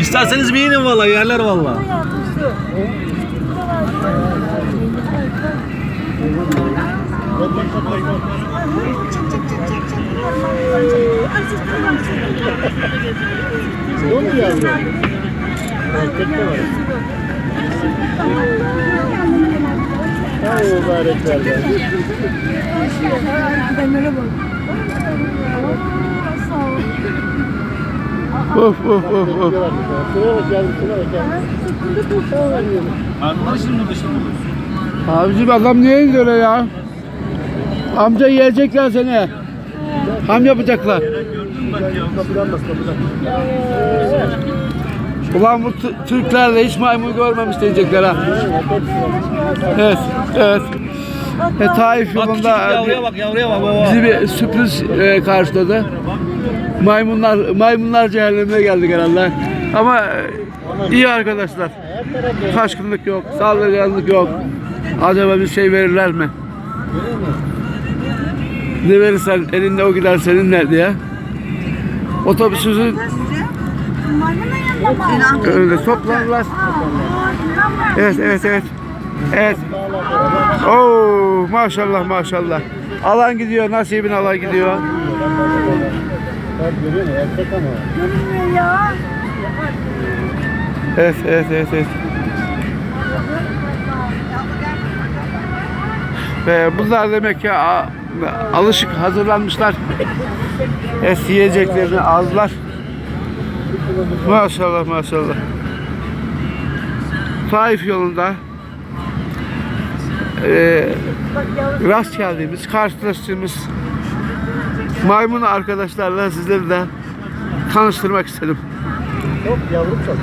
İsterseniz bir inin valla yerler valla. O mu yavru? Erkekte var. Of of of of. Bak bak şimdi. Abicim adam niye gidiyor öyle ya? Amca yiyecekler seni. Ham yapacaklar. Ulan bu Türklerle hiç maymun görmemiş diyecekler ha. Evet, evet. E, Taif Bak yolunda yavruya bak yavruya bak bizi bir sürpriz e, karşıladı. Maymunlar maymunlar cehennemine geldik herhalde. Ama iyi arkadaşlar. Kaçkınlık yok, saldırganlık yok. Acaba bir şey verirler mi? Ne verirsen elinde o gider seninle diye. Otobüsümüzün öyle toplarlar. Evet, evet, evet. Evet. Oo, maşallah maşallah. Alan gidiyor, nasibin alan gidiyor. Bak görüyor musun? Erkek ama. Evet, evet, evet, evet. Ve bunlar demek ki alışık hazırlanmışlar. Et yiyeceklerini aldılar. Maşallah maşallah. Taif yolunda eee rast geldiğimiz, karşılaştığımız maymun arkadaşlarla sizleri de tanıştırmak istedim. Çok yavrum çok.